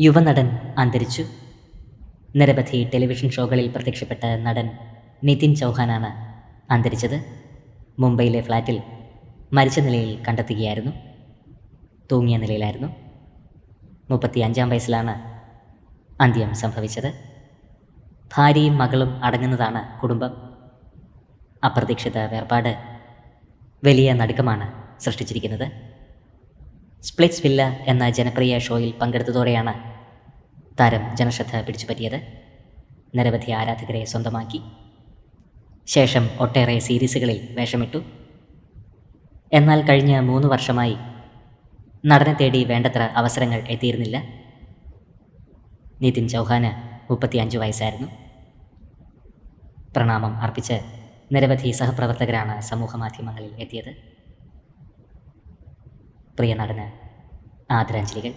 യുവനടൻ അന്തരിച്ചു. നിരവധി ടെലിവിഷൻ ഷോകളിൽ പ്രത്യക്ഷപ്പെട്ട നടൻ നിതിൻ ചൗഹാനാണ് അന്തരിച്ചത്. മുംബൈയിലെ ഫ്ലാറ്റിൽ മരിച്ച നിലയിൽ കണ്ടെത്തുകയായിരുന്നു. തൂങ്ങിയ നിലയിലായിരുന്നു. മുപ്പത്തി അഞ്ചാം വയസ്സിലാണ് അന്ത്യം സംഭവിച്ചത്. ഭാര്യയും മകളും അടങ്ങുന്നതാണ് കുടുംബം. അപ്രതീക്ഷിത വേർപാട് വലിയ നടുക്കമാണ് സൃഷ്ടിച്ചിരിക്കുന്നത്. സ്പ്ലിറ്റ്സ് വില്ല എന്ന ജനപ്രിയ ഷോയിൽ പങ്കെടുത്തതോടെയാണ് താരം ജനശ്രദ്ധ പിടിച്ചുപറ്റിയത്. നിരവധി ആരാധകരെ സ്വന്തമാക്കി. ശേഷം ഒട്ടേറെ സീരീസുകളിൽ വേഷമിട്ടു. എന്നാൽ കഴിഞ്ഞ മൂന്ന് വർഷമായി നടനെ തേടി വേണ്ടത്ര അവസരങ്ങൾ എത്തിയിരുന്നില്ല. നിതിൻ ചൗഹാന് മുപ്പത്തിയഞ്ച് വയസ്സായിരുന്നു. പ്രണാമം അർപ്പിച്ച് നിരവധി സഹപ്രവർത്തകരാണ് സമൂഹ മാധ്യമങ്ങളിൽ എത്തിയത്. പ്രിയ നടന് ആദരാഞ്ജലികൾ.